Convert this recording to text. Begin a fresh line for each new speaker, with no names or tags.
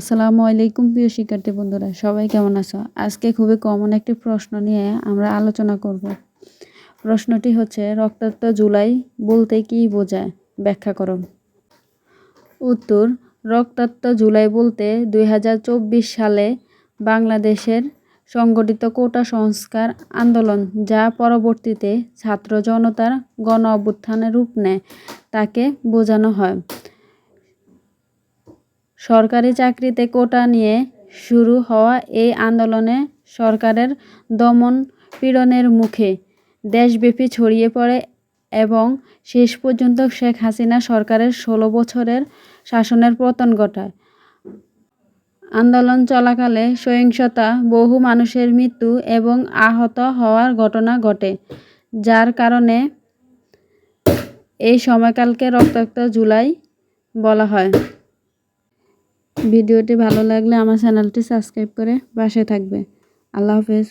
আসসালামু আলাইকুম প্রিয় শিক্ষার্থী বন্ধুরা, সবাই কেমন আছো? আজকে খুবই কমন একটি প্রশ্ন নিয়ে আমরা আলোচনা করব। প্রশ্নটি হচ্ছে, রক্তাক্ত জুলাই বলতে কী বোঝায়? ব্যাখ্যা করো। উত্তর, রক্তাক্ত জুলাই বলতে দুই হাজার চব্বিশ সালে বাংলাদেশের সংগঠিত কোটা সংস্কার আন্দোলন, যা পরবর্তীতে ছাত্র জনতার গণ অভ্যুত্থানের রূপ নেয়, তাকে বোঝানো হয়। সরকারি চাকরিতে কোটা নিয়ে শুরু হওয়া এই আন্দোলনে সরকারের দমন পীড়নের মুখে দেশব্যাপী ছড়িয়ে পড়ে এবং শেষ পর্যন্ত শেখ হাসিনা সরকারের ষোলো বছরের শাসনের পতন ঘটায়। আন্দোলন চলাকালে সহিংসতা, বহু মানুষের মৃত্যু এবং আহত হওয়ার ঘটনা ঘটে, যার কারণে এই সময়কালকে রক্তাক্ত জুলাই বলা হয়। ভিডিওটি ভালো লাগলে আমার চ্যানেলটি সাবস্ক্রাইব করে পাশে থাকবে। আল্লাহ হাফেজ।